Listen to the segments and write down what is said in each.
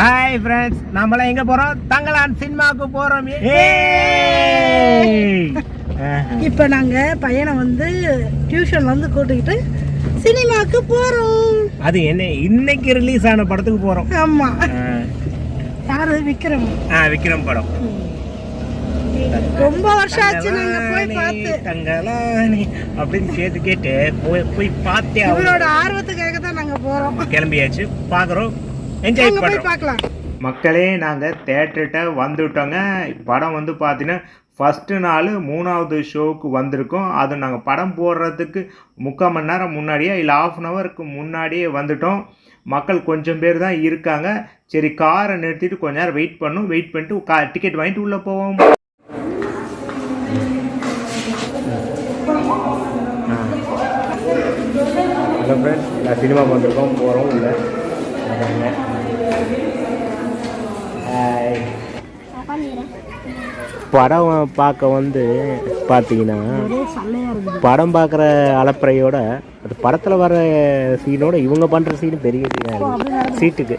Hi friends நம்மளாம் எங்க போறோம்? தங்கலான் சினிமாவுக்கு போறோம். இப்போ நாங்கள் பையனை வந்து டியூஷன்ல வந்து கூட்டிக்கிட்டு சினிமாவுக்கு போகிறோம் அது என்ன? இன்னைக்கு ரிலீஸ் ஆன படத்துக்கு போறோம். ஆமாம் யாரு? விக்ரம். ஆ விக்ரம் படம். ரொம்ப வருஷம் ஆச்சு நாங்கள் போய் பார்த்து. தங்கலானி அப்படின்னு கேட்டு கேட்டு போய் போய் பார்த்தே. இவரோட ஆர்வத்துக்காக தான் நாங்கள் போகிறோம் கிளம்பியாச்சு. பார்க்குறோம் என்ஜாய் போய் பார்க்கலாம். மக்களே நாங்கள் தேட்டர்கிட்ட வந்துவிட்டோங்க படம் வந்து பார்த்தீங்கன்னா ஃபஸ்ட்டு நாள் மூணாவது ஷோவுக்கு வந்திருக்கோம். அது நாங்கள் படம் போடுறதுக்கு முக்கால் மணி நேரம் முன்னாடியே இல்லை ஆஃப் அன் ஹவருக்கு முன்னாடியே வந்துட்டோம். மக்கள் கொஞ்சம் பேர் தான் இருக்காங்க. சரி காரை நிறுத்திட்டு கொஞ்ச நேரம் வெயிட் பண்ணோம். வெயிட் பண்ணிட்டு கா டிக்கெட் வாங்கிட்டு உள்ளே போவோம். ஹலோ ஃப்ரெண்ட்ஸ் நான் சினிமா வந்திருக்கோம். போகிறோம் இல்லை படம் பார்க்க வந்து பார்த்தீங்கன்னா படம் பார்க்குற அலப்பறையோட அது படத்தில் வர சீனோட இவங்க பண்ணுற சீன் பெரிய சீனாக சீட்டுக்கு.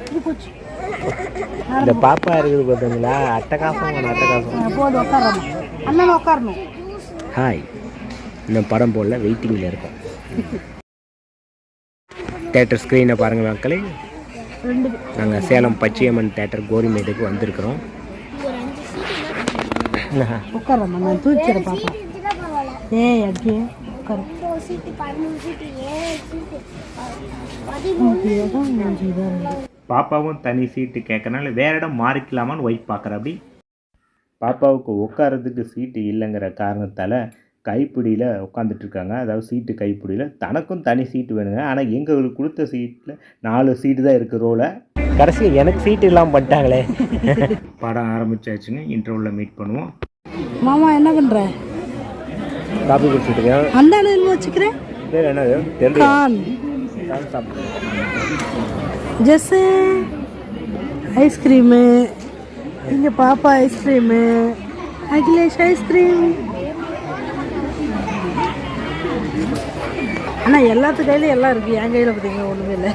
இந்த பாப்பா இருக்குது பார்த்தீங்களா அட்டகாசம் அட்டகாசம். ஹாய் இன்னும் படம் போடல வெயிட்டிங்கில் இருக்கும். தேட்டர் ஸ்க்ரீனை பாருங்கள் மக்களே. நாங்கள் சேலம் பச்சையம்மன் தேட்டர் கோரிமேட்டுக்கு வந்திருக்கிறோம். உட்காரம்மா நான் தூக்கிற பாப்பா. ஏய் அடியே உட்காரு. பாப்பாவும் தனி சீட்டு கேட்கறனால வேற இடம் மாறிக்கலாமான்னு ஒய்ஃப் பார்க்குற அப்படி பாப்பாவுக்கு உட்காரதுக்கு சீட்டு இல்லைங்கிற காரணத்தால் கைப்பிடியில் உட்காந்துட்டு இருக்காங்க அதாவது சீட்டு கைப்பிடியில். தனக்கும் தனி சீட்டு வேணுங்க. ஆனால் எங்களுக்கு கொடுத்த சீட்டில் நாலு சீட்டு தான் இருக்குது ரோல. கடைசியில் எனக்கு சீட்டு இல்லாமல் பண்ணிட்டாங்களே. படம் ஆரம்பிச்சாச்சுங்க. இன்டர்வலில் மீட் பண்ணுவோம். மாமா என்ன பண்ற? காப்பி குடிச்சிட்டுருக்கேன். அந்த அண்ணன் வச்சுக்கிறேன். பேர் என்னது? தெரியல. ஜெஸ்ஸு ஐஸ்கிரீமு இங்கே பாப்பா ஐஸ்கிரீமு அகிலேஷ் ஐஸ்கிரீம். ஆனால் எல்லாத்து கையிலும் எல்லாம் இருக்குது என் கையில் பார்த்தீங்கன்னா ஒன்றுமே இல்லை.